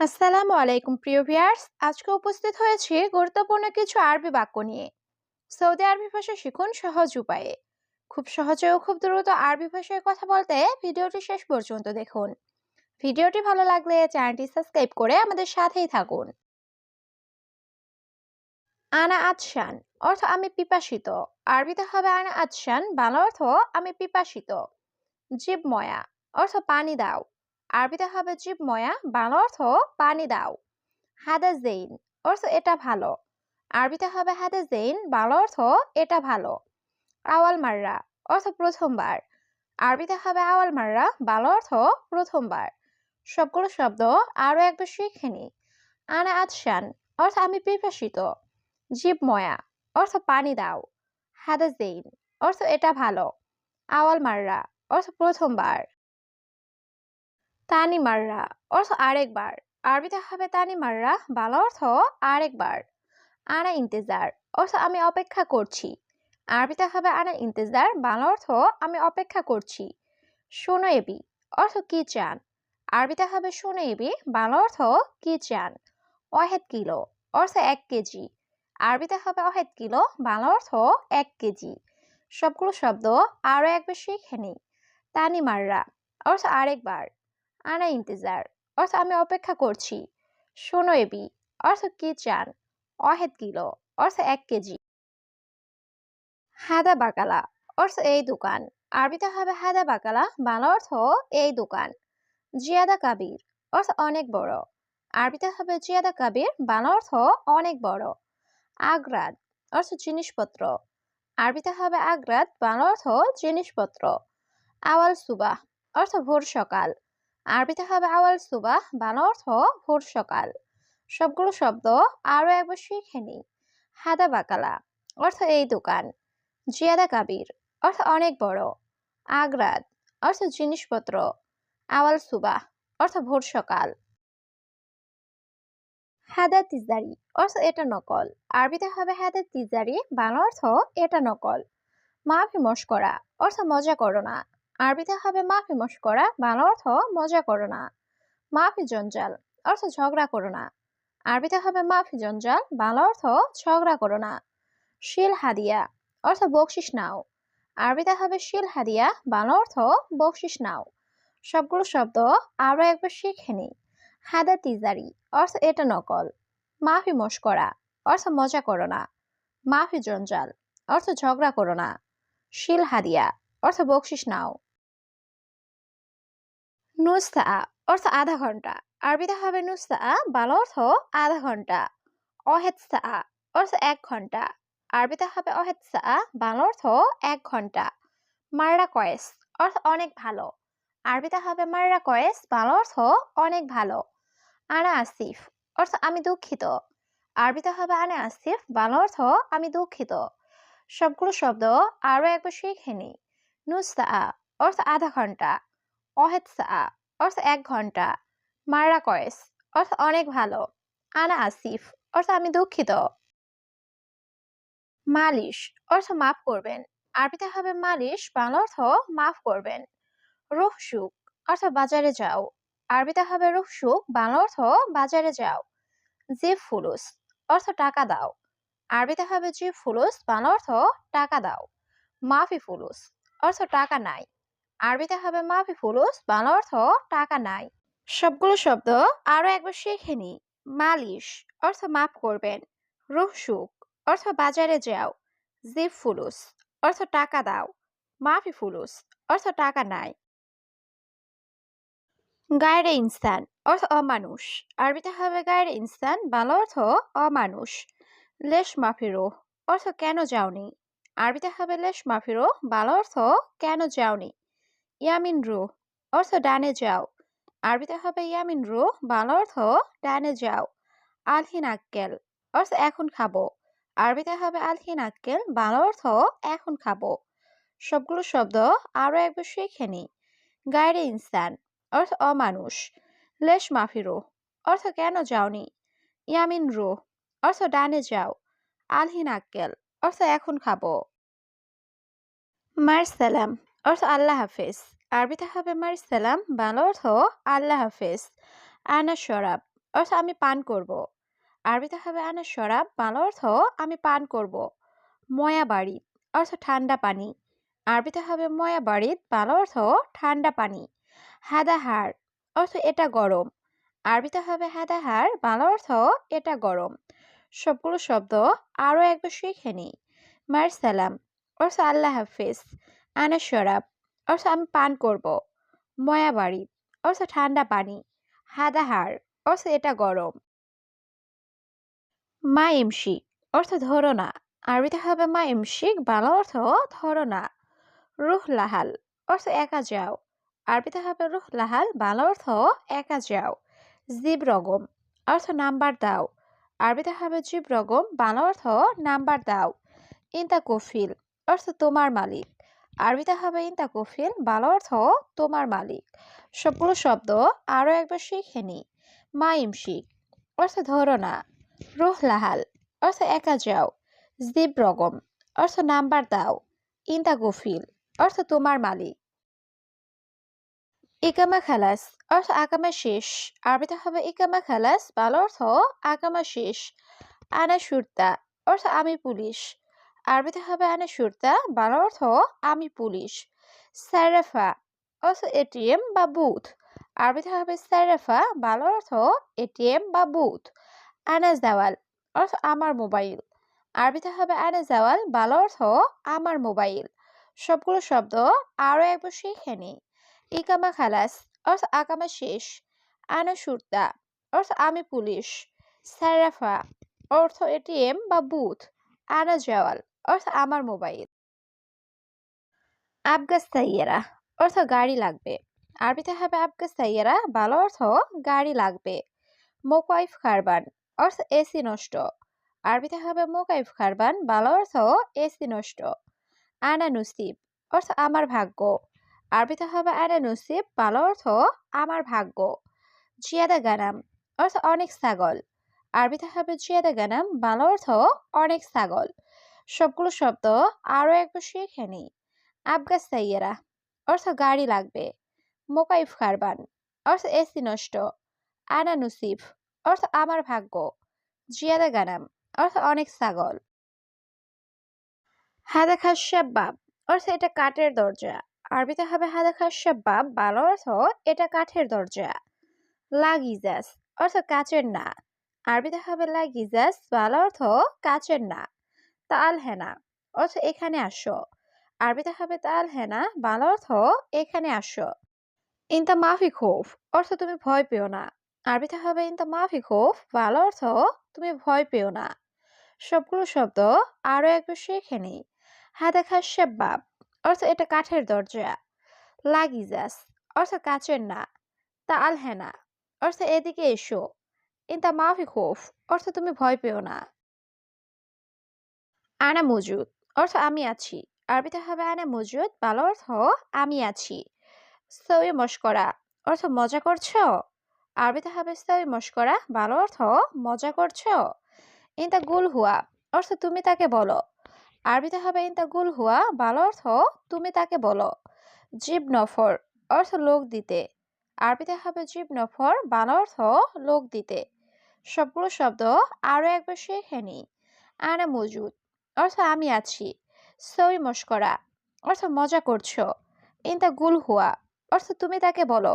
আসসালামু আলাইকুম, প্রিয় ভিয়ার্স আজকে উপস্থিত হয়েছি গুরুত্বপূর্ণ কিছু আরবি বাক্য নিয়ে। সৌদি আরবি ভাষা শিখুন সহজ উপায়ে। খুব সহজে ও খুব দ্রুত আরবি ভাষায় কথা বলতে ভিডিওটি শেষ পর্যন্ত দেখুন। ভিডিওটি ভালো লাগলে চ্যানেলটি সাবস্ক্রাইব করে আমাদের সাথেই থাকুন। আনা আতশান অর্থ আমি পিপাসিত। আরবিতে হবে আনা আতশান বাংলা অর্থ আমি পিপাসিত। জীব ময়া অর্থ পানি দাও। আরবিতে হবে জীব ময়া বাংলা অর্থ পানি দাও। হাদা জেইন অর্থ এটা ভালো। আরবিতে হবে হাদা জেইন, বাংলা অর্থ এটা ভালো। আওয়াল মাররা অর্থ প্রথমবার। আরবিতে হবে আওয়াল মাররা, বাংলা অর্থ প্রথমবার। সবগুলো শব্দ আরও একবার শিখে নি আনা আতশান অর্থ আমি পিপাসিত। জীব ময়া অর্থ পানি দাও। হাদা জেইন অর্থ এটা ভালো। আওয়াল মাররা অর্থ প্রথমবার। তানি মাররা অর্থ আরেকবার। আরবিতে হবে তানি মাররা বাংলা অর্থ আরেকবার। আনা ইন্তেজার, অর্থ আমি অপেক্ষা করছি। আরবিতে হবে আনা ইন্তেজার, বাংলা অর্থ আমি অপেক্ষা করছি। শোনো এবি অর্থ কি চান? আরবিতে হবে শোনো এবি বাংলা অর্থ কি চান? অহেদ কিলো, অর্থ এক কেজি। আরবিতে হবে অহেদ কিলো, বাংলা অর্থ এক কেজি। সবগুলো শব্দ আরও একবার শিখে নিই তানি মাররা অর্থ আরেকবার। আনা ইন্তেজার। অর্থ, আমি অপেক্ষা করছি। শোনো এবি, অর্থ, কি চান? অহেদ কিলো, অর্থ, এক কেজি। হাদা বাকালা, অর্থ, এই দোকান। আরবিতে হবে হাদা বাকালা, বাংলা অর্থ, এই দোকান। জিয়াদা কাবির, অর্থ, অনেক বড়। আরবিতে হবে জিয়াদা কাবির, বাংলা অর্থ, অনেক বড়। আগ্রাদ, অর্থ, জিনিসপত্র। আরবিতে হবে আগ্রাদ, বাংলা অর্থ, জিনিসপত্র। আওয়াল সুবাহ, অর্থ, ভোর সকাল। আরবিতে হবে আওয়াল সুবাহ বাংলা অর্থ ভোর সকাল। সবগুলো শব্দ আরও একবার শিখে নিই। হাদা বাকালা অর্থ এই দোকান। জিয়াদা কাবির, অর্থ অনেক বড়। আগ্রাদ, অর্থ জিনিসপত্র। আওয়াল সুবাহ, অর্থ ভোর সকাল। হাদা তিজারি, অর্থ এটা নকল। আরবিতে হবে হাদা তিজারি বাংলা অর্থ এটা নকল। মাফি মস্করা, অর্থ মজা করো না। আরবিতে হবে মাফি মস্করা, বাংলা অর্থ মজা করো না। মাফি জঞ্জাল, অর্থ ঝগড়া করো না। আরবিতে হবে মাফি জঞ্জাল, বাংলা অর্থ ঝগড়া করো না। শিল হাদিয়া, অর্থ বকশিস নাও। আরবিতে হবে শিল হাদিয়া, বাংলা অর্থ বকশিস নাও। সবগুলো শব্দ আরও একবার শিখে নিই। হাদা তিজারি, অর্থ এটা নকল। মাফি মস্করা, অর্থ মজা করো না। মাফি জঞ্জাল, অর্থ ঝগড়া করো না। শিল হাদিয়া, অর্থ বকশিস নাও। নুস্তা অর্থ আধা ঘণ্টা। আরবিতে হবে নুস্তা বাল অর্থ আধা ঘণ্টা। অহেদসা অর্থ এক ঘণ্টা। আরবিতে হবে অহেদসা বাংলা অর্থ এক ঘণ্টা। মাররা কয়েস অর্থ অনেক ভালো। আরবিতে হবে মাররা কয়েস বাংলা অর্থ অনেক ভালো। আনা আসিফ, অর্থ আমি দুঃখিত। আরবিতে হবে আনা আসিফ, বাংলা অর্থ আমি দুঃখিত। সবগুলো শব্দ আরও একবার শিখে নিই। নুস্তা অর্থ আধা ঘণ্টা। অহেদসা অর্থ এক ঘণ্টা। মাররা কয়েস অর্থ অনেক ভালো। আনা আসিফ অর্থ আমি দুঃখিত। মালিশ অর্থ মাফ করবেন। আরবিতে হবে মালিশ, বাংলা অর্থ মাফ করবেন। রুহসুক অর্থ বাজারে যাও। আরবিতে হবে রুহসুক বাংলা অর্থ বাজারে যাও। জিব ফুলুস, অর্থ টাকা দাও। আরবিতে হবে জিব ফুলুস, বাংলা অর্থ টাকা দাও। মাফি ফুলুস, অর্থ টাকা নাই। আরবিতে হবে মাফি ফুলুস, বাংলা অর্থ টাকা নাই। সবগুলো শব্দ আরও একবার শিখে নি। মালিশ, অর্থ মাফ করবেন। রুহসুক অর্থ বাজারে যাও। জিব ফুলুস, অর্থ টাকা দাও। মাফি ফুলুস, অর্থ টাকা নাই। গায়রে ইনসান, অর্থ অমানুষ। আরবিতে হবে গায়রে ইনসান, বাংলা অর্থ অমানুষ। লেশ মাফিরো অর্থ কেন যাওনি? আরবিতে হবে লেশ মাফিরো বাংলা অর্থ কেন যাওনি? ইয়ামিন রু, অর্থ ডানে যাও। আরবিতে হবে ইয়ামিন রু, বাংলা অর্থ ডানে যাও। আলহিন আক্কেল, অর্থ এখন খাব। আরবিতে হবে আলহিন আক্কেল, বাংলা অর্থ এখন খাব। সবগুলো শব্দ আরও একবার শিখে নি। গায়রে ইনসান, অর্থ অমানুষ। লেশ মাফিরো, অর্থ কেন যাওনি? ইয়ামিন রু, অর্থ ডানে যাও। আলহিন আক্কেল, অর্থ এখন খাব। মার সালাম, অর্থ আল্লাহ হাফেজ। আরবিতে হবে মার সালাম, বাংলা অর্থ আল্লাহ হাফেজ, আনা শরাব, অর্থ আমি পান করব। আরবিতে হবে আনা শরাব, বাংলা অর্থ আমি পান করব। ময়া বাড়ি, অর্থ ঠান্ডা পানি। আরবিতে হবে ময়া বাড়িত বাংলা অর্থ ঠান্ডা পানি। হাদাহার, অর্থ এটা গরম। আরবিতে হবে হাদাহার, বাংলা অর্থ এটা গরম। সবগুলো শব্দ আরও একবার শিখে নিই। মার সালাম, অর্থ আল্লাহ হাফিজ, আনা শরাব। অর্থ আমি পান করব। ময়া বাড়ি অর্থ ঠান্ডা পানি হাদাহার অর্থ এটা গরম। মা ইমশি অর্থ ধরো না। আরবিতে হবে মা ইমশিক বাংলা অর্থ ধরো না। রুহ লাহাল অর্থ একা যাও। আরবিতে হবে রুহ লাহাল, বাংলা অর্থ একা যাও। জিব রগম অর্থ নাম্বার দাও। আরবিতে হবে জিব রগম, বাংলা অর্থ নাম্বার দাও। ইন্তা কফিল অর্থ তোমার মালিক। আরবিতে হবে ইন্তা কফিল বাংলা অর্থ তোমার মালিক। সবগুলো শব্দ আরও একবার শিখে নি। মা ইমশিক অর্থ ধরো না। রুহ লাহাল, অর্থ একা যাও। জিব রগম, অর্থ নাম্বার দাও। ইন্তা গফিল অর্থ তোমার মালিক। ইকামা খালাস, অর্থ আকামা শেষ। আরবিতে হবে ইকামা খালাস ভালো অর্থ আকামা শেষ। আনা সুরতা, অর্থ আমি পুলিশ। আরবিতে হবে আনে সুরতা ভালো অর্থ আমি পুলিশ। সারাফা অর্থ এটিএম বা বুথ। আরবিতে হবে সারাফা ভালো অর্থ এটিএম বা বুথ। আনা জাওয়াল অর্থ আমার মোবাইল। আরবিতে হবে আনা জাওয়াল ভালো অর্থ আমার মোবাইল। সবগুলো শব্দ আরও একবার শিখে নিই। ইকামা খালাস, অর্থ আকামা শেষ। আনা সুরতা অর্থ আমি পুলিশ। সারাফা, অর্থ এটিএম বা বুথ। আনা জাওয়াল অর্থ আমার মোবাইল। আবগাস সাইয়েরা অর্থ গাড়ি লাগবে। আরবিতে হবে আবগাস সাইয়েরা ভালো অর্থ গাড়ি লাগবে। মোকাইফ কারবান অর্থ এসি নষ্ট। আরবিতে হবে মোকাইফ কারবান ভালো অর্থ এসি নষ্ট। আনা নসিব, অর্থ আমার ভাগ্য। আরবিতে হবে আনা নসিব, ভালো অর্থ আমার ভাগ্য। জিয়াদা গানাম, অর্থ অনেক ছাগল। আরবিতে হবে জিয়াদা গানাম, ভালো অর্থ অনেক ছাগল। সবগুলো শব্দ আরও একবার শিখে নিই। আবগাস সাইয়েরা, অর্থ গাড়ি লাগবে। মোকাইফ কারবান, অর্থ এসি নষ্ট। আনা নসিব, অর্থ আমার ভাগ্য। জিয়াদা গানাম, অর্থ অনেক ছাগল। হাদা খাসাব্বাব অর্থ এটা কাঠের দরজা। আরবিতে হবে হাদা খাসাব্বাব ভালো অর্থ এটা কাঠের দরজা। লাগিজাস, অর্থ কাচের না। আরবিতে হবে লাগিজাস ভালো অর্থ কাচের না। তাল হেনা অর্থ এখানে আসো। আরবিতে হবে তাল হেনা ভালো অর্থ এখানে আসো। ইনতা মাফি খোফ, অর্থ তুমি ভয় পেও না। আরবিতে হবে ইনতা মাফি খোফ ভালো অর্থ তুমি ভয় পেও না। সবগুলো শব্দ আরও একবার শিখে নিই। হাদা খাসাব্বাব অর্থ এটা কাঠের দরজা। লাগিজাস, অর্থ কাচের না। তা আলহেনা অর্থ এদিকে এসো। ইনতা মাফি খোফ, অর্থ তুমি ভয় পেও না। আনা মজুদ। অর্থ আমি আছি। আরবিতে হবে আনা মজুদ, ভালো অর্থ আমি আছি। সই মস্করা অর্থ মজা করছ? আরবিতে হবে সই মস্করা ভালো অর্থ মজা করছ? ইনতা গুল হুয়া, অর্থ তুমি তাকে বলো। আরবিতে হবে ইনতা গুল হুয়া, ভালো অর্থ তুমি তাকে বলো। জিব নফর, অর্থ লোক দিতে। আরবিতে হবে জীব নফর, ভালো অর্থ লোক দিতে। সবগুলো শব্দ আরও একবার শিখে নিই আনা মজুদ অর্থ আমি আছি। সই মস্করা অর্থ মজা করছ। ইনতা গুল হুয়া অর্থ তুমি তাকে বলো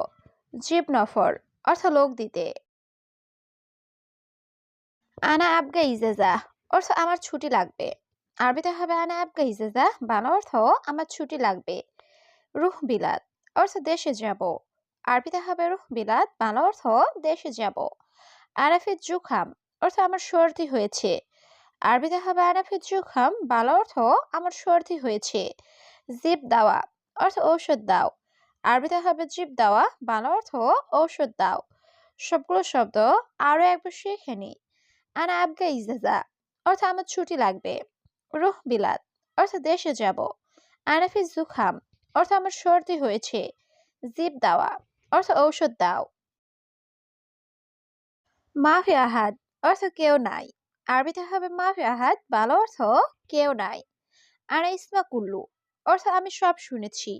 জিব নফর অর্থ লোক দিতে। আনা আবগা ইজেজা অর্থ আমার ছুটি লাগবে। আরবিতে হবে আনা আবগা ইজেজা বাংলা অর্থ আমার ছুটি লাগবে। রুহ বিলাদ অর্থ দেশে যাব। আরবিতে হবে রুহ বিলাদ বাংলা অর্থ দেশে যাব। আরাফিদ জুখাম অর্থ আমার সর্দি হয়েছে। আরবিতে হবে আরাফিদ জুখাম বাংলা অর্থ আমার সর্দি হয়েছে। জিব দাওয়া, অর্থ ঔষধ দাও। আরবিতে হবে জিব দাওয়া, বাংলা অর্থ ঔষধ দাও। সবগুলো শব্দ আরও একবার শিখে নিই। আনা আবগা ইজাজা, অর্থ আমার ছুটি লাগবে। রুহ বিলাদ অর্থ দেশে যাব। আনাফি জুখাম অর্থ আমার সর্দি হয়েছে। জিব দাওয়া, অর্থ ঔষধ দাও। মাফি আহাদ, অর্থ কেউ নাই। আরবিতে হবে মাফি আহাদ ভালো অর্থ কেউ নাই। আনা ইসমা কুল্লু, অর্থ আমি সব শুনেছি।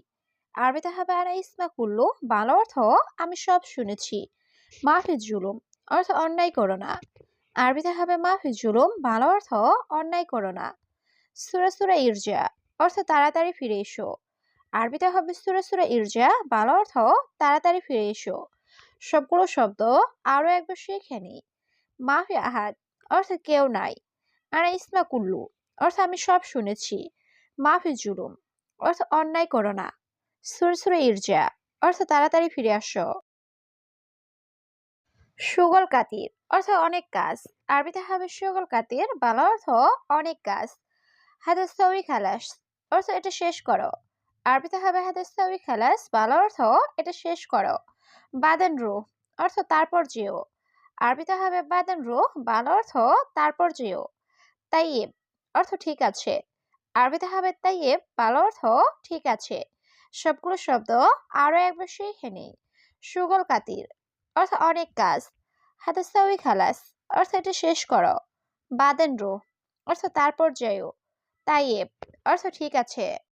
আরবিতে হবে আনা ইসমা কুল্লু ভালো অর্থ আমি সব শুনেছি। মাফি জুলুম, অর্থ অন্যায় করো না। আরবিতে হবে মাফি জুলুম ভালো অর্থ অন্যায় করো না। সুরা সুরা ইরজা, অর্থ তাড়াতাড়ি ফিরে এসো। আরবিতে হবে সুরা সুরা ইরজা ভালো অর্থ তাড়াতাড়ি ফিরে এসো। সবগুলো শব্দ আরও একবার শিখে নি। মাফি আহাদ অর্থ কেউ নাই। আর ইসমা কুল্লু অর্থ আমি সব শুনেছি। মাফি জুলুম অর্থ অন্যায় করো না। সুরে সুরে ইরজা অর্থ তাড়াতাড়ি ফিরে আসো। সুগল কাতির অর্থ অনেক কাজ। আরবিতে হবে সুগল কাতির, বাংলা অর্থ অনেক কাজ। হাদাস সাউই খালাস, অর্থ এটা শেষ করো। আরবিতে হবে হাদাস সাউই খালাস, বাংলা অর্থ এটা শেষ করো। বাদেন রু অর্থ তারপর যেও। আরবিতে হবে বাদেন রু বাংলা অর্থ তারপর যেও তাইয়েব অর্থ ঠিক আছে। আরবিতে হবে তাইয়েব বাংলা অর্থ ঠিক আছে। সবগুলো শব্দ আরও একবার শিখে নেই সুগল কাতির অর্থ অনেক কাজ। হাতাসাউই খালাস অর্থ এটা শেষ করো। বাদেন রো অর্থ তারপর যাইও তাইয়েব অর্থ ঠিক আছে।